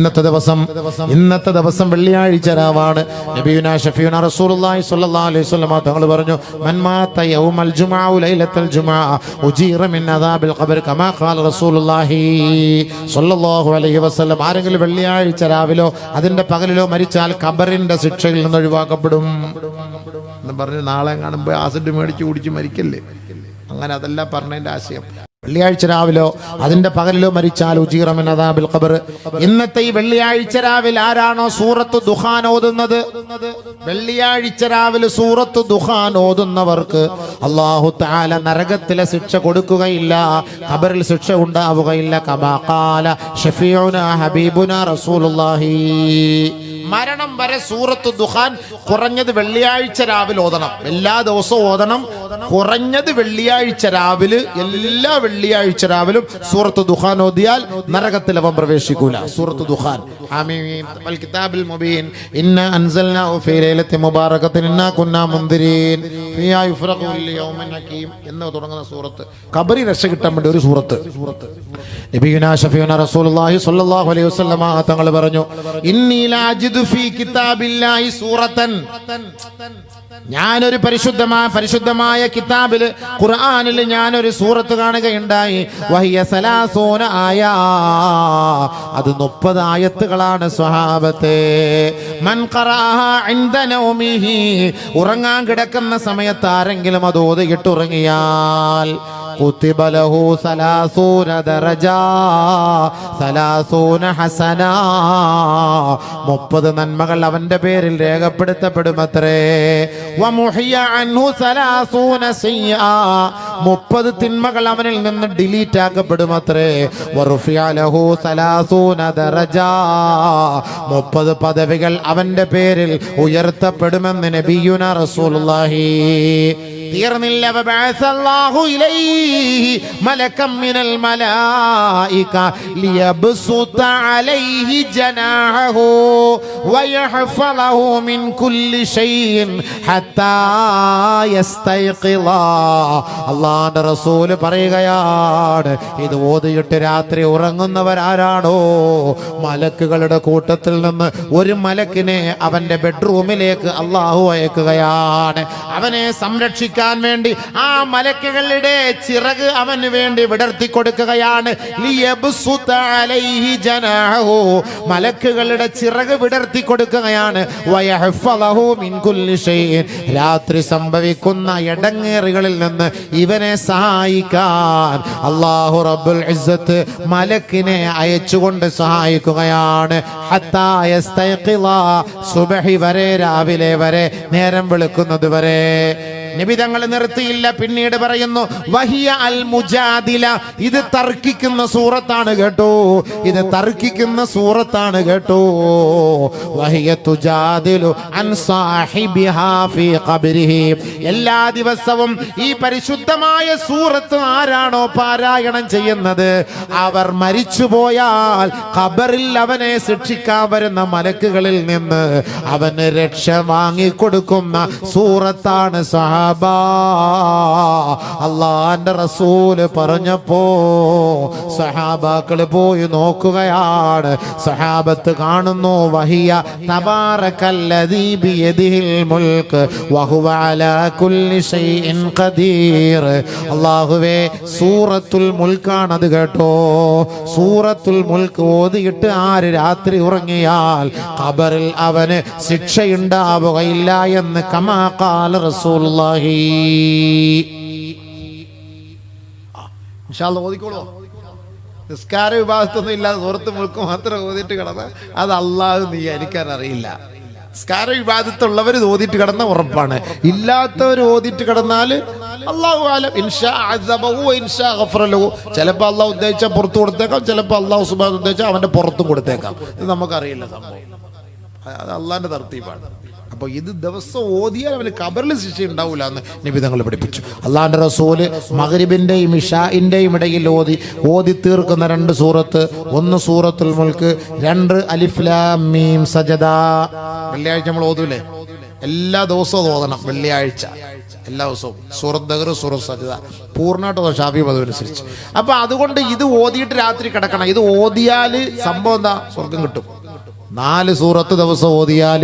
ഇന്നത്തെ ദിവസം ഇന്നത്തെ ദിവസം വെള്ളിയാഴ്ച രാവാണ്. നബിയുന ഷഫീന റസൂലുള്ളാഹി സ്വല്ലല്ലാഹു അലൈഹി വസല്ലം തങ്ങൾ പറഞ്ഞു മൻ മാത യൗമൽ ജുമാഉ ലൈലത്തുൽ ജുമാ ഉജീറ മിൻ അദാബിൽ ഖബർ കമാ ഖാല റസൂലുള്ളാഹി സ്വല്ലല്ലാഹു അലൈഹി വസല്ലം. ആരെങ്കിലും വെള്ളിയാഴ്ച രാവിലോ അതിന്റെ പകലിലോ മരിച്ചാൽ ഖബറിന്റെ ശിക്ഷയിൽ നിന്ന് ഒഴിവാക്കപ്പെടും. എന്ന് പറഞ്ഞു നാളെ കാണുമ്പോൾ ആസിഡ് മേടിച്ച് കുടിച്ച് മരിക്കല്ലേ? അങ്ങനെ അതല്ല പറഞ്ഞതിന്റെ ആശയം. വെള്ളിയാഴ്ച രാവിലോ അതിന്റെ പകലിലോ മരിച്ചാൽ ഉജീറമിൻ അദാബിൽ ഖബർ. ഇന്നത്തെ ഈ വെള്ളിയാഴ്ച രാവിലെ ആരാണോ സൂറത്ത് ദുഹാൻ ഓതുന്നത്? വെള്ളിയാഴ്ച രാവിലെ സൂറത്ത് ദുഹാൻ ഓതുന്നവർക്ക് അള്ളാഹു താല നരകത്തിലെ ശിക്ഷ കൊടുക്കുകയില്ല ഖബറിൽ ശിക്ഷ ഉണ്ടാവുകയില്ല. കമാകാല ഷഫിയോന ഹബീബുന റസൂലുള്ളാഹി. മരണം വരെ സൂറത്ത് ദുഹാൻ കുറഞ്ഞത് വെള്ളിയാഴ്ച രാവിലെ ഓതണം. എല്ലാ ദിവസവും ഓതണം. കുറഞ്ഞത് വെള്ളിയാഴ്ച രാവിലെ എല്ലാ വെള്ളിയാഴ്ച രാവിലും സൂറത്ത് ദുഹാൻ ഓതിയാൽ നരകത്തിൽ അവൻ പ്രവേശിക്കൂല. സൂറത്ത് ദുഹാൻ എന്ന് തുടങ്ങുന്ന സൂറത്ത്. കബറി രക്ഷ കിട്ടാൻ വേണ്ടി ഒരു സൂറത്ത്. നബിയുന റസൂലുള്ളാഹി സ്വല്ലല്ലാഹു അലൈഹി വസല്ലമ തങ്ങൾ പറഞ്ഞു ഇന്നി ലാജിദു ഫീ കിതാബില്ലാഹി സൂറത്തൻ. ഞാനൊരു പരിശുദ്ധമായ പരിശുദ്ധമായ കിതാബിൽ ഖുർആാനിൽ ഞാനൊരു സൂറത്ത് കാണുകയുണ്ടായി. വഹിയ സലാസോന ആയ. അത് മുപ്പത് ആയത്തുകളാണ് സ്വഹാബത്തെ. ഉറങ്ങാൻ കിടക്കുന്ന സമയത്ത് ആരെങ്കിലും അത് ഓതുകിട്ടുറങ്ങിയാൽ كتب له ثلاثون درجة ثلاثون حسنا മുപ്പത് നന്മകൾ അവന്റെ പേരിൽ രേഖപ്പെടുത്തപ്പെടുമത്രേ വമുഹിയ അൻഹു സലാസൂന സയ്യാ മുപ്പത് തിന്മകൾ അവനിൽ നിന്ന് ഡിലീറ്റ് ആക്കപ്പെടുമത്രേ വറുഫിയ ലഹു സലാസൂന ദറജ മുപ്പത് പദവികൾ അവന്റെ പേരിൽ ഉയർത്തപ്പെടുമെന്ന് നബിയുന റസൂലുള്ളാഹി തീർന്നില്ല. അള്ളാന്റെ റസൂൽ പറയുകയാണ് ഇത് ഓതിയിട്ട് രാത്രി ഉറങ്ങുന്നവരാരാണോ? മലക്കുകളുടെ കൂട്ടത്തിൽ നിന്ന് ഒരു മലക്കിനെ അവന്റെ ബെഡ്റൂമിലേക്ക് അള്ളാഹു അയക്കുകയാണ്. അവനെ സംരക്ഷിക്കാൻ വേണ്ടി ആ മലക്കുകളുടെ ചിറക് അവന് വേണ്ടി വിടർത്തി കൊടുക്കുകയാണ്. മലക്കുകളുടെ ചിറക് വിടർത്തി കൊടുക്കുകയാണ്. രാത്രി സംഭവിക്കുന്ന ഇടങ്ങേറുകളിൽ നിന്ന് ഇവനെ സഹായിക്കാൻ അള്ളാഹു റബ്ബുൽ മലക്കിനെ അയച്ചുകൊണ്ട് സഹായിക്കുകയാണ്. സുബഹി വരെ രാവിലെ വരെ നേരം വെളുക്കുന്നത് വരെ നബി തങ്ങൾ നിർത്തിയില്ല. പിന്നീട് പറയുന്നു വഹിയ അൽ മുജാദില ഇത് തർക്കിക്കുന്ന സൂറത്താണ് കേട്ടോ. ഇത് തർക്കിക്കുന്ന സൂറത്താണ് കേട്ടോ. വഹിയ തുജാദിലു അൻ സാഹിബിഹാ ഫീ ഖബ്രിഹി. എല്ലാ ദിവസവും ഈ പരിശുദ്ധമായ സൂറത്ത് ആരാണോ പാരായണം ചെയ്യുന്നത്? അവർ മരിച്ചുപോയാൽ ഖബറിൽ അവനെ ശിക്ഷിക്കാൻ വരുന്ന മലക്കുകളിൽ നിന്ന് അവന് രക്ഷ വാങ്ങിക്കൊടുക്കുന്ന സൂറത്താണ് സഹാബ അള്ളാന്റെ റസൂൽ പറഞ്ഞപ്പോ സഹാബാക്കൾ പോയി നോക്കുകയാണ്. സഹാബത്ത് കാണുന്നു വഹിയ മുൽക്ക് അല്ലാഹുവേ സൂറത്തുൽ മുൽക്കാണത് കേട്ടോ. സൂറത്തുൽ മുൽക്ക് ഓതിയിട്ട് ആര് രാത്രി ഉറങ്ങിയാൽ ഖബറിൽ അവന് ശിക്ഷയുണ്ടാവുകയില്ല എന്ന് കമാ അല്ലാഹ് ഓതിക്കോളൂ. നിസ്കാര വിഭാഗത്തൊന്നും ഇല്ലാതെ സുഹൃത്ത് മുൾക്ക് മാത്രം ഓതിട്ട് കിടന്ന് അത് അള്ളാഹു നീ എനിക്കാൻ അറിയില്ല. നിസ്കാര വിഭാഗത്തുള്ളവർ ഓതിട്ട് കിടന്ന ഉറപ്പാണ്. ഇല്ലാത്തവർ ഓതിട്ട് കിടന്നാൽ അള്ളാഹു ആലം. ഇൻഷാ അസബഹു ഇൻഷാ ഗഫറലഹു ചിലപ്പോൾ അള്ളാഹു ഉദ്ദേശിച്ചാൽ പുറത്ത് കൊടുത്തേക്കാം ചിലപ്പോൾ അള്ളാഹു സുബാൻ ഉദ്ദേശിച്ച അവന്റെ പുറത്തും കൊടുത്തേക്കാം. ഇത് നമുക്കറിയില്ല സംഭവം. അത് അള്ളാന്റെ തർത്തീപാണ് അപ്പൊ ഇത് ദിവസം ഓതിയാൽ അവന് കബറിൽ ശിക്ഷ ഉണ്ടാവില്ല എന്ന് നബി തങ്ങൾ പഠിപ്പിച്ചു. അള്ളാന്റെ റസൂൽ മകരിബിന്റെയും ഇഷാഇന്റെയും ഇടയിൽ ഓതി ഓതി തീർക്കുന്ന രണ്ട് സൂറത്ത് ഒന്ന് സൂറത്തുൽ മുൽക്ക് രണ്ട് അലിഫ്ലാമീം സജദ. വെള്ളിയാഴ്ച നമ്മൾ ഓതൂലേ? എല്ലാ ദിവസവും ഓതണം വെള്ളിയാഴ്ച. എല്ലാ ദിവസവും. സൂറത്ത് ദഹർ സൂറത്ത് സജിത പൂർണമായിട്ട് ഷാഫി പദവി അനുസരിച്ച് അപ്പൊ അതുകൊണ്ട് ഇത് ഓതിയിട്ട് രാത്രി കിടക്കണം. ഇത് ഓതിയാൽ സംഭവം എന്താ? സ്വർഗം കിട്ടും. നാല് സൂറത്ത് ദിവസം ഓതിയാൽ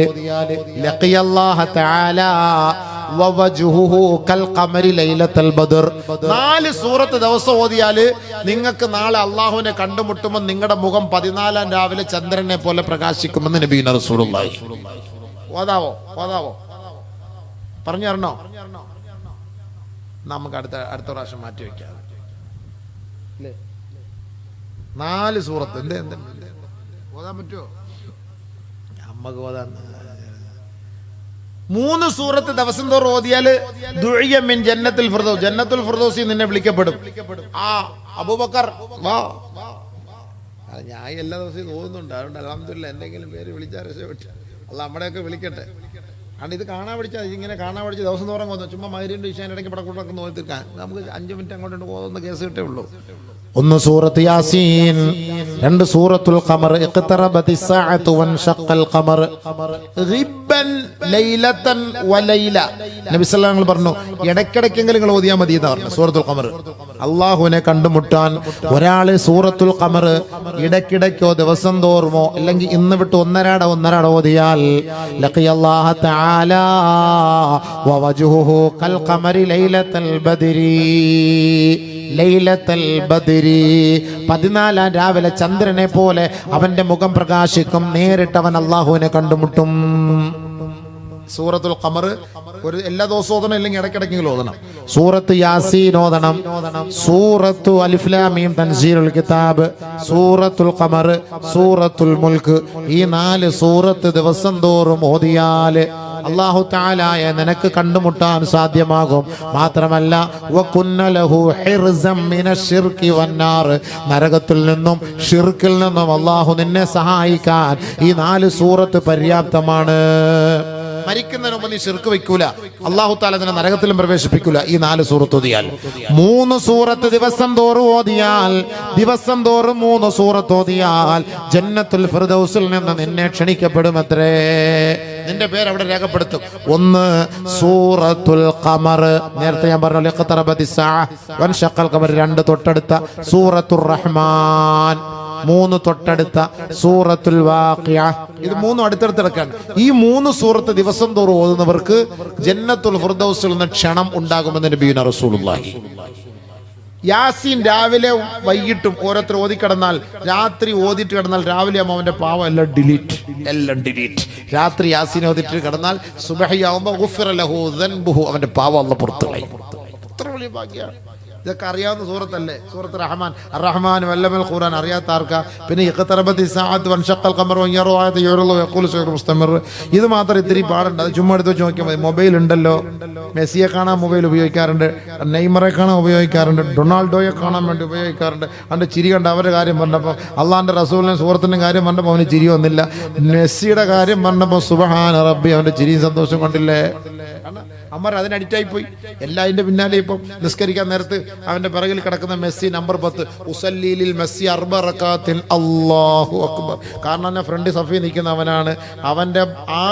നാല് സൂറത്ത് ദിവസം ഓതിയാൽ നിങ്ങൾക്ക് നാളെ അള്ളാഹുവിനെ കണ്ടുമുട്ടുമ്പോൾ നിങ്ങളുടെ മുഖം പതിനാലാം രാവിലെ ചന്ദ്രനെ പോലെ പ്രകാശിക്കുമെന്ന് നബീന റസൂലുള്ളാഹി. ഓതാവോ? ഓതാവോ? പറഞ്ഞു തരണോ? നമുക്ക് അടുത്ത അടുത്ത പ്രാവശ്യം മാറ്റി വെക്കാം നാല് സൂറത്ത്. എന്ത്? ഓതാൻ പറ്റുമോ അമ്മയ്ക്ക് മൂന്ന് സൂറത്ത് ദിവസം തോറും ഓതിയാൽ ദുഴിയമ്മിൻ മിൻ ജന്നത്തുൽ ഫിർദോസ്. ജന്നത്തുൽ ഫിർദോസി നിന്നെ വിളിക്കപ്പെടും. ആ അബൂബക്കർ വാ. ഞാൻ എല്ലാ ദിവസവും തോന്നുന്നുണ്ട് അതുകൊണ്ട് അലഹമില്ല എന്തെങ്കിലും പേര് വിളിച്ചാൽ രക്ഷപ്പെട്ടു. അല്ല നമ്മുടെയൊക്കെ വിളിക്കട്ടെ. കാരണം ഇത് കാണാൻ പഠിച്ചാൽ ഇങ്ങനെ കാണാൻ പഠിച്ച് ദിവസം തോറും പോകുന്നു ചുമ്മാ മൈരിന്റെ വിഷയം ഇടയ്ക്ക് പടക്കൂട്ടൊക്കെ നോക്കി തീർക്കാൻ നമുക്ക് അഞ്ച് മിനിറ്റ് അങ്ങോട്ട് പോകുന്ന കേസ് കിട്ടേ ഉള്ളൂ. ഒന്ന് സൂറത്ത് യാസീൻ രണ്ട് സൂറത്തുൽ ഖമർ. ഇഖ്തറബതി സാഅതു വൻഷഖൽ ഖമർ. റിബ്ബൻ ലൈലതൻ വലൈല. നബി സല്ലല്ലാഹു അലൈഹി പറഞ്ഞു ഇടയ്ക്കിടയ്ക്കെങ്കിലും നിങ്ങൾ ഓതിയാൽ മതി എന്നാണ് പറഞ്ഞു സൂറത്തുൽ ഖമർ. അള്ളാഹുവിനെ കണ്ടുമുട്ടാൻ ഒരാൾ സൂറത്തുൽ ഖമർ ഇടയ്ക്കിടയ്ക്കോ ദിവസം തോറുമോ അല്ലെങ്കിൽ ഇന്ന് വിട്ട് ഒന്നരാട ഒന്നരാട ഓതിയാൽ ലഖിയല്ലാഹ തആല വവജ്ഹുഹു കൽ ഖമരി ലൈലതൽ ബദരി. ലൈലത്തൽ ബദരി. പതിനാലാം രാവിലെ ചന്ദ്രനെ പോലെ അവന്റെ മുഖം പ്രകാശിക്കും. നേരിട്ട് അവൻ അള്ളാഹുവിനെ കണ്ടുമുട്ടും. സൂറത്തുൽ ഖമർ ഒരു എല്ലാ ദിവസവും ഓതണം ഇല്ലെങ്കിൽ ഇടയ്ക്കിടയ്ക്കെങ്കിലും ഓതണം. സൂറത്ത് യാസീൻ ഓതണം. സൂറത്തു അലിഫ്ലാമീം തൻസീലുൽ കിതാബ്. സൂറത്തുൽ ഖമർ സൂറത്തുൽ മുൽക്ക്. ഈ നാല് സൂറത്ത് ദിവസം തോറും ഓതിയാൽ അള്ളാഹു താലായ നിനക്ക് കണ്ടുമുട്ടാൻ സാധ്യമാകും. മാത്രമല്ല നരകത്തിൽ നിന്നും ഷിർക്കിൽ നിന്നും അള്ളാഹു നിന്നെ സഹായിക്കാൻ ഈ നാല് സൂറത്ത് പര്യാപ്തമാണ്. മരിക്കുന്നതിന് മുമ്പ് നീ ശിർക്ക് വെക്കൂല. അള്ളാഹു താല നിന്നെ നരകത്തിലും പ്രവേശിപ്പിക്കൂല. ഈ നാല് സൂറത്ത് ഓതിയാൽ. മൂന്ന് സൂറത്ത് ദിവസം തോറും ഓതിയാൽ. ദിവസം തോറും മൂന്ന് സൂറത്ത് ഓതിയാൽ ജന്നത്തുൽ ഫിർദൗസിൽ നിന്ന് നിന്നെ ക്ഷണിക്കപ്പെടുമത്രേ നിന്റെ പേര് അവിടെ രേഖപ്പെടുത്തും. ഒന്ന് സൂറത്തുൽ ഖമർ. നേരത്തെ ഞാൻ പറഞ്ഞു വൻഷക്കൽ ഖമർ രണ്ട് തൊട്ടടുത്ത. സൂറത്തുർ റഹ്മാൻ മൂന്ന് തൊട്ടടുത്ത. സൂറത്തുൽ വാഖിയ. ഇത് മൂന്നും അടുത്തടുത്ത് എടുക്കാൻ ഈ മൂന്ന് സൂറത്ത് ദിവസം തോറും ഓതുന്നവർക്ക് ജന്നത്തുൽ ഫിർദൗസിൽ നിന്ന് ക്ഷണം ഉണ്ടാകുമെന്ന് നബീന റസൂലുള്ളാഹി. യാസീൻ രാവിലെ വൈകിട്ടും ഓരോരുത്തർ ഓതി കിടന്നാൽ രാത്രി ഓതിട്ട് കിടന്നാൽ രാവിലെ ആകുമ്പോൾ അവന്റെ പാവം എല്ലാം ഡിലീറ്റ് എല്ലാം ഡിലീറ്റ് രാത്രി യാസീൻ ഓതിട്ട് കിടന്നാൽ ലഹു സൻബുഹു അവന്റെ പാവം അന്ന് പുറത്തു കളയും എത്ര വലിയ ഭാഗ്യമാണ് ഇതൊക്കെ അറിയാവുന്ന സൂറത്തല്ലേ? സൂറത്ത് റഹ്മാൻ. റഹ്മാൻ വല്ലമൽ ഖുറാൻ അറിയാത്ത ആർക്കാ പിന്നെ ഇത് മാത്രം ഇത്തിരി പാടുണ്ട്. അത് ചുമ്മാ എടുത്ത് വെച്ച് നോക്കിയാൽ മതി. മൊബൈൽ ഉണ്ടല്ലോ. മെസ്സിയെ കാണാൻ മൊബൈൽ ഉപയോഗിക്കാറുണ്ട്. നെയ്മറെ കാണാൻ ഉപയോഗിക്കാറുണ്ട്. ഡൊണാൾഡോയെ കാണാൻ വേണ്ടി ഉപയോഗിക്കാറുണ്ട്. അവന്റെ ചിരി കണ്ട് അവരുടെ കാര്യം പറഞ്ഞപ്പോൾ അള്ളാഹിന്റെ റസൂലിനെ സുഹൃത്തിന്റെ കാര്യം പറഞ്ഞപ്പോൾ അവന് ചിരി വന്നില്ല. മെസ്സിയുടെ കാര്യം പറഞ്ഞപ്പോൾ സുബഹാൻ റബ്ബി അവന്റെ ചിരിയും സന്തോഷം കൊണ്ടില്ലേ? അമ്മർ അതിന് അഡിക്റ്റായി പോയി എല്ലാതിന്റെ പിന്നാലെ ഇപ്പം നിസ്കരിക്കാൻ നേരത്ത് അവന്റെ പിറകിൽ കിടക്കുന്ന മെസ്സി നമ്പർ പത്ത്. ഉസല്ലീലിൽ മെസ്സി അർബറക്കാത്തിൽ അള്ളാഹു അക്ബർ. കാരണം എന്നെ ഫ്രണ്ട് സഫി നിൽക്കുന്ന അവനാണ് അവന്റെ ആ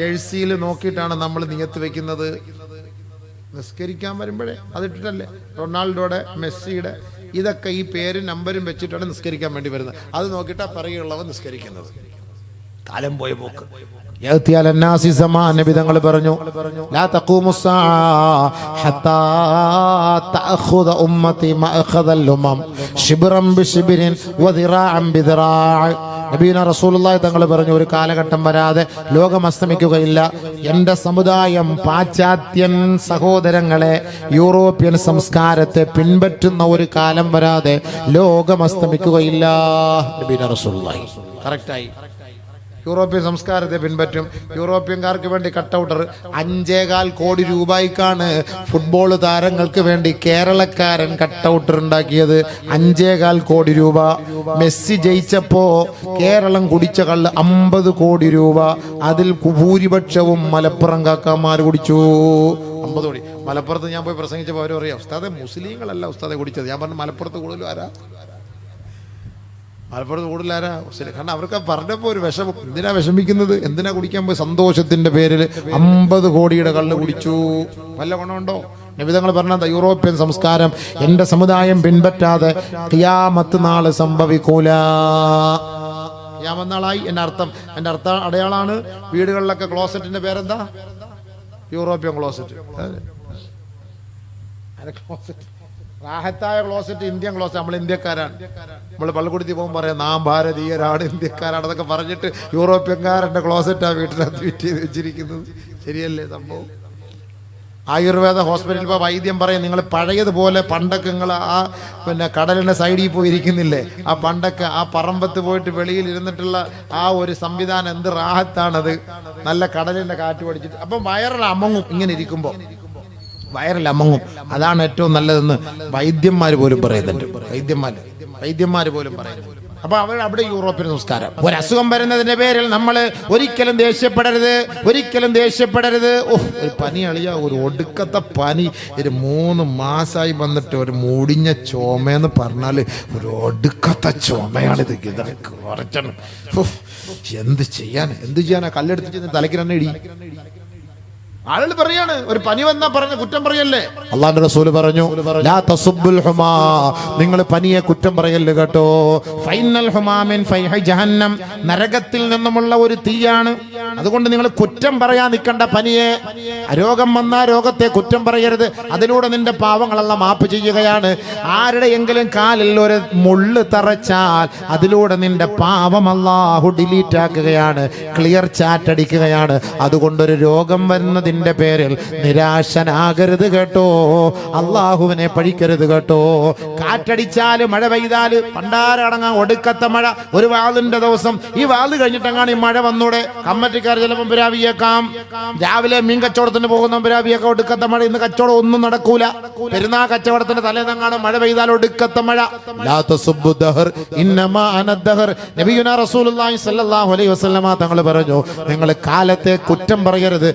ജേഴ്സിയിൽ നോക്കിയിട്ടാണ് നമ്മൾ നിയത്ത് വെക്കുന്നത്. നിസ്കരിക്കാൻ വരുമ്പോഴേ അതിട്ടിട്ടല്ലേ റൊണാൾഡോയുടെ മെസ്സിയുടെ ഇതൊക്കെ ഈ പേരും നമ്പരും വെച്ചിട്ടാണ് നിസ്കരിക്കാൻ വേണ്ടി വരുന്നത്. അത് നോക്കിയിട്ടാണ് പിറകെയുള്ളവൻ നിസ്കരിക്കുന്നത്. കാലം പോയ പോക്ക്. നബി തങ്ങൾ പറഞ്ഞു നബീന റസൂലുള്ളാഹി തങ്ങൾ പറഞ്ഞു ഒരു കാലഘട്ടം വരാതെ ലോകം അസ്തമിക്കുകയില്ല. എന്റെ സമുദായം പാശ്ചാത്യൻ സഹോദരങ്ങളെ യൂറോപ്യൻ സംസ്കാരത്തെ പിൻപറ്റുന്ന ഒരു കാലം വരാതെ ലോകം അസ്തമിക്കുകയില്ല. നബീന റസൂലുള്ളാഹി. കറക്റ്റായി യൂറോപ്യൻ സംസ്കാരത്തെ പിൻപറ്റും. യൂറോപ്യൻകാർക്ക് വേണ്ടി കട്ടൗട്ടർ അഞ്ചേകാൽ കോടി രൂപയ്ക്കാണ് ഫുട്ബോൾ താരങ്ങൾക്ക് വേണ്ടി കേരളക്കാരൻ കട്ടൗട്ടർ ഉണ്ടാക്കിയത്. അഞ്ചേകാൽ കോടി രൂപ. മെസ്സി ജയിച്ചപ്പോ കേരളം കുടിച്ച കള്ള് അമ്പത് കോടി രൂപ. അതിൽ ഭൂരിപക്ഷവും മലപ്പുറം കാക്കാമാർ കുടിച്ചു. അമ്പത് കോടി. മലപ്പുറത്ത് ഞാൻ പോയി പ്രസംഗിച്ചപ്പോൾ അവരും അറിയാം ഉസ്താദെ മുസ്ലിങ്ങളല്ല ഉസ്താദെ കുടിച്ചത്. ഞാൻ പറഞ്ഞു മലപ്പുറത്ത് കൂടുതലും ആരാ? മലപ്പുറത്ത് കൂടുതലാരാ? കാരണം അവർക്ക് പറഞ്ഞപ്പോൾ ഒരു വിഷമം. എന്തിനാ വിഷമിക്കുന്നത്? എന്തിനാ കുടിക്കാൻ പോയി? സന്തോഷത്തിന്റെ പേരിൽ അമ്പത് കോടിയുടെ കള്ള് കുടിച്ചു. വല്ല ഗുണമുണ്ടോ? നിബിതങ്ങൾ പറഞ്ഞ യൂറോപ്യൻ സംസ്കാരം എന്റെ സമുദായം പിൻപറ്റാതെ കിയാമത്ത് നാൾ സംഭവിക്കൂല. ക്യാമത്നാളായി എന്റെ അർത്ഥം. എന്റെ അർത്ഥ അടയാളാണ് വീടുകളിലൊക്കെ ക്ലോസറ്റിന്റെ പേരെന്താ? European closet. ക്ലോസറ്റ്? റാഹത്തായ ക്ലോസറ്റ് ഇന്ത്യൻ ക്ലോസറ്റ് നമ്മൾ ഇന്ത്യക്കാരാണ്. നമ്മൾ പള്ളിക്കുടുത്തി പോകുമ്പോൾ പറയാം നാം ഭാരതീയരാണ് ഇന്ത്യക്കാരാണ് എന്നൊക്കെ പറഞ്ഞിട്ട് യൂറോപ്യൻകാരന്റെ ക്ലോസറ്റാണ് വീട്ടിനകത്ത് ഫിറ്റ് ചെയ്ത് വെച്ചിരിക്കുന്നത്. ശരിയല്ലേ സംഭവം? ആയുർവേദ ഹോസ്പിറ്റലിൽ ഇപ്പോൾ വൈദ്യം പറയും നിങ്ങൾ പഴയതുപോലെ പണ്ടൊക്കെ നിങ്ങൾ ആ പിന്നെ കടലിന്റെ സൈഡിൽ പോയിരിക്കുന്നില്ലേ? ആ പണ്ടൊക്കെ ആ പറമ്പത്ത് പോയിട്ട് വെളിയിൽ ഇരുന്നിട്ടുള്ള ആ ഒരു സംവിധാനം എന്ത് റാഹത്താണത്? നല്ല കടലിന്റെ കാറ്റ് പഠിച്ചിട്ട് അപ്പം വയറിൽ അമങ്ങും ഇങ്ങനെ ഇരിക്കുമ്പോൾ വയറിൽ അമങ്ങും അതാണ് ഏറ്റവും നല്ലതെന്ന് വൈദ്യന്മാർ പോലും പറയുന്നുണ്ട്. വൈദ്യന്മാർ വൈദ്യന്മാർ പോലും പറയുന്നു അപ്പൊ അവർ അവിടെ യൂറോപ്യൻ സംസ്കാരം. ഒരു അസുഖം വരുന്നതിന്റെ പേരിൽ നമ്മൾ ഒരിക്കലും ദേഷ്യപ്പെടരുത് ഒരിക്കലും ദേഷ്യപ്പെടരുത്. ഓ ഒരു പനി അളിയ ഒരു ഒടുക്കത്തെ പനി. ഒരു മൂന്ന് മാസമായി വന്നിട്ട് ഒരു മൂടിഞ്ഞ ചോമയെന്ന് പറഞ്ഞാൽ ഒരു ഒടുക്കത്തെ ചുമയാണിത്. ഇതൊക്കെ കുറച്ചണം എന്ത് ചെയ്യാൻ എന്ത് ചെയ്യാനാ? കല്ലെടുത്തിട്ട് തലയ്ക്ക് തന്നെ ഇടി. ആളുകൾ പറയാണ് ഒരു പനി വന്നാ പറഞ്ഞ കുറ്റം പറയല്ലേ? അള്ളാന്റെ റസൂൽ പറഞ്ഞു ലാ തസുബ്ബുൽ ഹുമാ. നിങ്ങൾ പനിയെ കുറ്റം പറയല്ലേ കേട്ടോ. ഫൈനൽ ഹുമാമിൻ ഫൈഹ ജഹന്നം. നരകത്തിൽ നിന്നുമുള്ള ഒരു തീയാണ്. അതുകൊണ്ട് നിങ്ങൾ കുറ്റം പറയാൻ നിൽക്കണ്ട പനിയെ. രോഗം വന്നാ രോഗത്തെ കുറ്റം പറയരുത്. അതിലൂടെ നിന്റെ പാവങ്ങളെല്ലാം മാപ്പ് ചെയ്യുകയാണ്. ആരുടെയെങ്കിലും കാലിൽ ഒരു മുള്ള് തറച്ചാൽ അതിലൂടെ നിന്റെ പാവം അല്ലാഹു ഡിലീറ്റ് ആക്കുകയാണ്. ക്ലിയർ ചാറ്റ് അടിക്കുകയാണ് അതുകൊണ്ടൊരു രോഗം വരുന്നതിന്റെ പേരിൽ നിരാശനാകരുത് കേട്ടോ. അള്ളാഹുവിനെ പഴിക്കരുത് കേട്ടോ. കാറ്റടിച്ചാൽ മഴ പെയ്താൽ പണ്ടാരടങ്ങാൻ ഒടുക്കത്തെ മഴ. ഒരു വാതിന്റെ ദിവസം ഈ വാത് കഴിഞ്ഞിട്ടങ്ങാണ് ഈ മഴ വന്നൂടെ? കമ്മറ്റിക്കാർ ചിലപ്പോൾ പുരാവിയേക്കാം രാവിലെ മീൻ കച്ചവടത്തിന് പോകുന്ന പുരാവിയൊക്കെ ഒടുക്കത്തെ മഴ ഇന്ന് കച്ചവടം ഒന്നും നടക്കൂല. പെരുന്നാ കച്ചവടത്തിന്റെ തലേന്നങ്ങാണ് മഴ പെയ്താൽ ഒടുക്കത്തെ മഴ. തങ്ങൾ പറഞ്ഞു നിങ്ങൾ കാലത്തെ കുറ്റം പറയരുത്.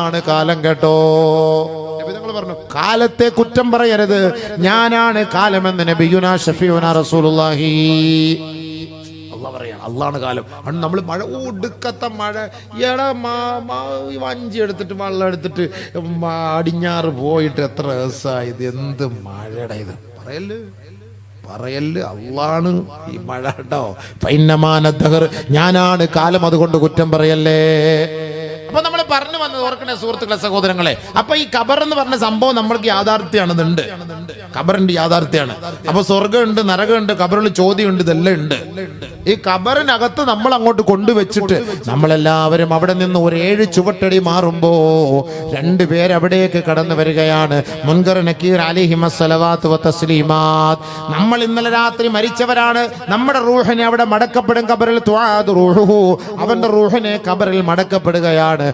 ഞാനാണ് കാലം കേട്ടോ. പറഞ്ഞു കാലത്തെ കുറ്റം പറയരുത്. ഞാനാണ് കാലമെന്ന് നബിയുനാ ഷഫീഉനാ റസൂലുള്ളാഹി. അള്ളാഹ് പറയാണ് അള്ളാണ് കാലം. നമ്മൾ മഴ ഒടുക്കത്തെ മഴ. എടാ വഞ്ചി എടുത്തിട്ട് വെള്ളം എടുത്തിട്ട് അടിഞ്ഞാറ് പോയിട്ട് എത്ര ദിവസമായി ഇത് എന്ത് മഴയുടെ ഇത്. പറയല്ലേ പറയൽ അള്ളാണ് ഈ മഴ കേട്ടോ. പൈന്നമാനദ്ദഹർ ഞാനാണ് കാലം അതുകൊണ്ട് കുറ്റം പറയല്ലേ. ഓർക്കണേ സുഹൃത്തുക്കളെ സഹോദരങ്ങളെ. അപ്പൊ ഈ ഖബർ എന്ന് പറഞ്ഞ സംഭവം നമ്മൾക്ക് യാഥാർത്ഥ്യമാണെന്നുണ്ട്. ഖബറിന്റെ യാഥാർത്ഥ്യമാണ്. അപ്പൊ സ്വർഗമുണ്ട് നരകമുണ്ട് ഖബറിൽ ചോദ്യമുണ്ട് ഇതെല്ലാം ഉണ്ട്. ഈ ഖബറിനകത്ത് നമ്മൾ അങ്ങോട്ട് കൊണ്ടുവച്ചിട്ട് നമ്മളെല്ലാവരും അവിടെ നിന്ന് ഒരു ഏഴ് ചുവട്ടടി മാറുമ്പോ രണ്ടു അവിടേക്ക് കടന്നു വരികയാണ്. മുൻകർ നക്കീർ അലിഹിമ സലവാത്ത് തസ്ലീമാത്ത് നമ്മൾ ഇന്നലെ രാത്രി മരിച്ചവരാണ്. നമ്മുടെ റൂഹിനെ അവിടെ മടക്കപ്പെടും ഖബറിൽ. അവന്റെ റൂഹിനെ ഖബറിൽ മടക്കപ്പെടുകയാണ്.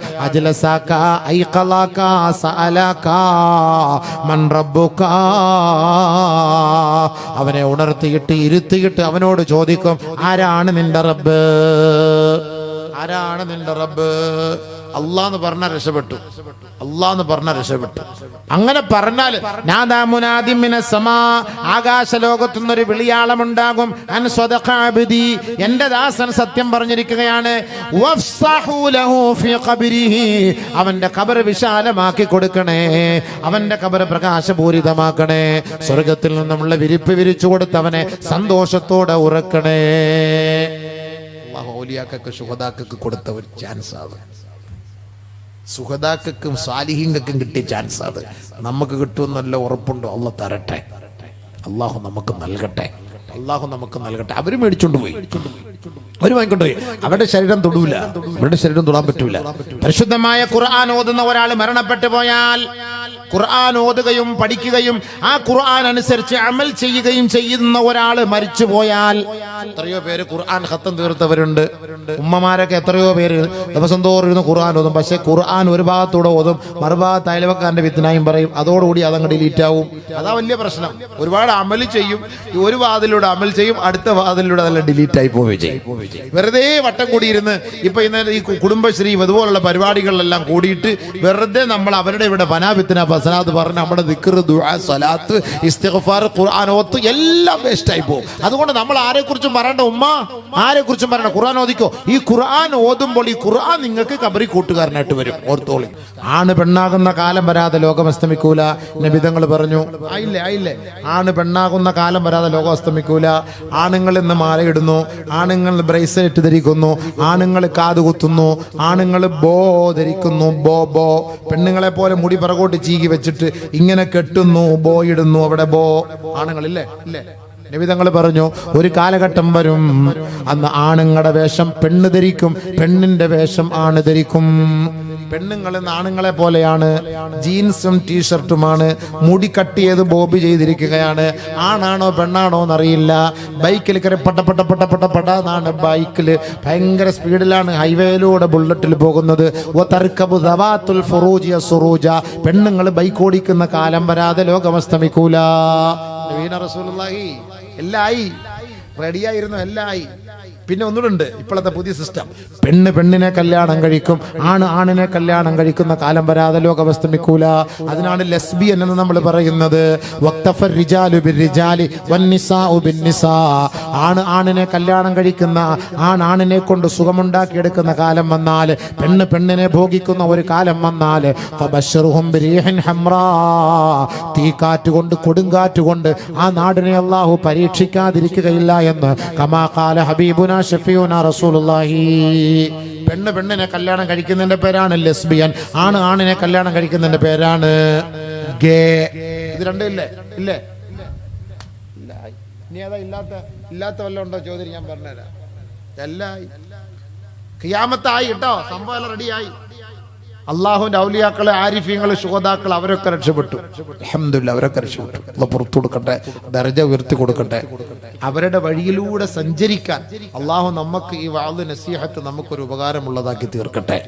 അജ്ലസാക ഐഖലാക സഅലാക മൻ റബ്ബുക അവനെ ഉണർത്തിയിട്ട് ഇരുത്തിയിട്ട് അവനോട് ചോദിക്കും ആരാണ് നിന്റെ റബ്ബ്? ആരാണ് നിന്റെ റബ്ബ്? അള്ളാന്ന് പറഞ്ഞ രക്ഷപ്പെട്ടു. അള്ളാന്ന് പറഞ്ഞ രക്ഷപ്പെട്ടു. അങ്ങനെ പറഞ്ഞാൽ സമാ ആകാശ ലോകത്തുനിന്നൊരു വിളിയാളമുണ്ടാകും. അൻ സ്വദഖ അബ്ദി. എന്റെ ദാസൻ സത്യം പറഞ്ഞിരിക്കുകയാണ്. അവന്റെ കബർ വിശാലമാക്കി കൊടുക്കണേ. അവന്റെ കബർ പ്രകാശപൂരിതമാക്കണേ. സ്വർഗത്തിൽ നിന്നുമുള്ള വിരിപ്പ് വിരിച്ചു കൊടുത്തവനെ സന്തോഷത്തോടെ ഉറക്കണേ. ഹോലിയാക്കൊക്കെ ശുഹദാക്കൾക്ക് കൊടുത്ത ഒരു ചാൻസ് അത് സുഹദാക്കും സ്വാലിഹിങ്ങൾക്കും കിട്ടിയ ചാൻസ് അത്. നമുക്ക് കിട്ടുമെന്നല്ല ഉറപ്പുണ്ടോ. അല്ല തരട്ടെ. അള്ളാഹു നമുക്ക് നൽകട്ടെ. അള്ളാഹു നമുക്ക് നൽകട്ടെ. അവർ മേടിച്ചോണ്ട് പോയി. അവർ വാങ്ങിക്കൊണ്ട് അവരുടെ ശരീരം തൊടൂല. അവരുടെ ശരീരം തൊടാൻ പറ്റൂല. പരിശുദ്ധമായ ഖുർആൻ ഓതുന്ന ഒരാൾ മരണപ്പെട്ടു പോയാൽ ഖുർആൻ ഓതുകയും പഠിക്കുകയും ആ ഖുർആൻ അനുസരിച്ച് അമൽ ചെയ്യുകയും ചെയ്യുന്ന ഒരാൾ മരിച്ചു പോയാൽ എത്രയോ പേര് ഖുർആൻ ഹത്തം തീർത്തവരുണ്ട്. ഉമ്മമാരൊക്കെ എത്രയോ പേര് ദിവസം തോറും ഇരുന്ന് ഖുർആൻ ഓതും. പക്ഷെ ഖുർആൻ ഒരു ഭാഗത്തൂടെ ഓതും മറുഭാഗത്ത് അയൽവക്കാരന്റെ വിത്തനായും പറയും. അതോടുകൂടി അതങ്ങ് ഡിലീറ്റ് ആവും. അതാ വലിയ പ്രശ്നം. ഒരുപാട് അമൽ ചെയ്യും. ഒരു വാതിലൂടെ അമൽ ചെയ്യും അടുത്ത വാതിലൂടെ അതെല്ലാം ഡിലീറ്റ് ആയി പോവുകയും ചെയ്യും. വെറുതെ വട്ടം കൂടിയിരുന്ന് ഇപ്പൊ ഇന്ന് ഈ കുടുംബശ്രീ ഇതുപോലുള്ള പരിപാടികളിലെല്ലാം കൂടിയിട്ട് വെറുതെ നമ്മൾ അവരുടെ ഇവിടെ പനാവിത്തിന ബസനാത്ത് പറഞ്ഞ് നമ്മുടെ ദിക്ർ ദുആ സ്വലാത്ത് ഇസ്തിഗ്ഫാർ ഖുർആൻ എല്ലാം വേസ്റ്റായി പോകും. അതുകൊണ്ട് നമ്മൾ ആരെക്കുറിച്ചും പറയണ്ട ഉമ്മ? ആരെക്കുറിച്ചും പറയണ്ട? ഖുർആൻ ഓദിക്കോ ഈ ഖുർആൻ ഓതുമ്പോൾ ഈ ഖുർആൻ നിങ്ങൾക്ക് കബറി കൂട്ടുകാരനായിട്ട് വരും. ഓർത്തോളി. ആണ് പെണ്ണാകുന്ന കാലം വരാതെ ലോകം അസ്തമിക്കൂല. നബിതങ്ങൾ പറഞ്ഞു ആയില്ലേ ആയില്ലേ? ആണ് പെണ്ണാകുന്ന കാലം വരാതെ ലോകം അസ്തമിക്കൂല. ആണുങ്ങൾ ഇന്ന് മാലയിടുന്നു. ആണുങ്ങൾ ബ്രേസ്ലെറ്റ് ധരിക്കുന്നു ആണുങ്ങൾ കാതുകുത്തുന്നു ആണുങ്ങൾ ബോ ധരിക്കുന്നു. ബോ ബോ. പെണ്ണുങ്ങളെ പോലെ മുടി പിറകോട്ട് ചീകി വെച്ചിട്ട് ഇങ്ങനെ കെട്ടുന്നു ബോ ഇടുന്നു. അവിടെ ബോ. ആണുങ്ങളില്ലേ? ഇല്ലേ? നിബിതങ്ങൾ പറഞ്ഞു ഒരു കാലഘട്ടം വരും. അന്ന് ആണുങ്ങളുടെ വേഷം പെണ്ണ് ധരിക്കും. പെണ്ണിന്റെ വേഷം ആണ് ധരിക്കും. പെണ്ണുങ്ങൾ നാണുങ്ങളെ പോലെയാണ്. ജീൻസും ടീഷർട്ടുമാണ്. മുടി കട്ട് ചെയ്ത് ബോബ് ചെയ്തിരിക്കുകയാണ്. ആണാണോ പെണ്ണാണോ എന്നറിയില്ല. ബൈക്കിൽ കയറി പട്ട പട്ട പട്ട പട്ട പട എന്നാണ് ബൈക്കിൽ ഭയങ്കര സ്പീഡിലാണ് ഹൈവേയിലൂടെ ബുള്ളറ്റിൽ പോകുന്നത്. സുറൂജ. പെണ്ണുങ്ങൾ ബൈക്ക് ഓടിക്കുന്ന കാലം വരാതെ ലോകം അസ്തമിക്കൂല നബീന റസൂലുള്ളാഹി എല്ലാം റെഡിയായിരുന്നു എല്ലാം ആയി പിന്നെ ഒന്നുകൂടെ ഇപ്പോഴത്തെ പുതിയ സിസ്റ്റം പെണ്ണ് പെണ്ണിനെ കല്യാണം കഴിക്കും. ആണ് ആണിനെ കല്യാണം കഴിക്കുന്ന കാലം വരാതെ ലോകം അസ്തമിക്കൂല അതിനാണ് ലെസ്ബിയൻ എന്ന് നമ്മൾ പറയുന്നത്. ആണ് ആണിനെ കല്യാണം കഴിക്കുന്ന ആണ് ആണിനെ കൊണ്ട് സുഖമുണ്ടാക്കിയെടുക്കുന്ന കാലം വന്നാൽ പെണ്ണ് പെണ്ണിനെ ഭോഗിക്കുന്ന ഒരു കാലം വന്നാൽ തീക്കാറ്റ് കൊണ്ട് കൊടുങ്കാറ്റ് കൊണ്ട് ആ നാടിനെ അള്ളാഹു പരീക്ഷിക്കാതിരിക്കുകയില്ല എന്ന്. കമാ കാല ഹബീബുന ഷഫീഉന റസൂലുള്ളാഹി. പെണ്ണ് പെണ്ണിനെ കല്യാണം കഴിക്കുന്നതിന്റെ പേരാണ് ലെസ്ബിയൻ. ആണ് ആണിനെ കല്യാണം കഴിക്കുന്നതിന്റെ പേരാണ് ഗേ. ഇത് രണ്ടും ഇല്ലേ? ഇല്ലേ. ഇനി ഏതാ ഇല്ലാത്ത ഇല്ലാത്ത വല്ലതും ഉണ്ടോ ചോദ്യം? ഞാൻ പറഞ്ഞുതരാം. എല്ലാം ഖിയാമത്തായി കേട്ടോ. സംഭവം എല്ലാം റെഡിയായി അള്ളാഹുവിന്റെ ഔലിയാക്കളെ ആരിഫ്യങ്ങൾ ശുഹതാക്കൾ അവരൊക്കെ രക്ഷപ്പെട്ടു. അഹമ്മദില്ല അവരൊക്കെ രക്ഷപ്പെട്ടു. അള്ളാഹ് പുറത്തു കൊടുക്കട്ടെ ദർജ ഉയർത്തി കൊടുക്കട്ടെ. അവരുടെ വഴിയിലൂടെ സഞ്ചരിക്കാൻ അള്ളാഹു നമുക്ക് ഈ വാൾ നസീഹത്ത് നമുക്കൊരു ഉപകാരമുള്ളതാക്കി തീർക്കട്ടെ.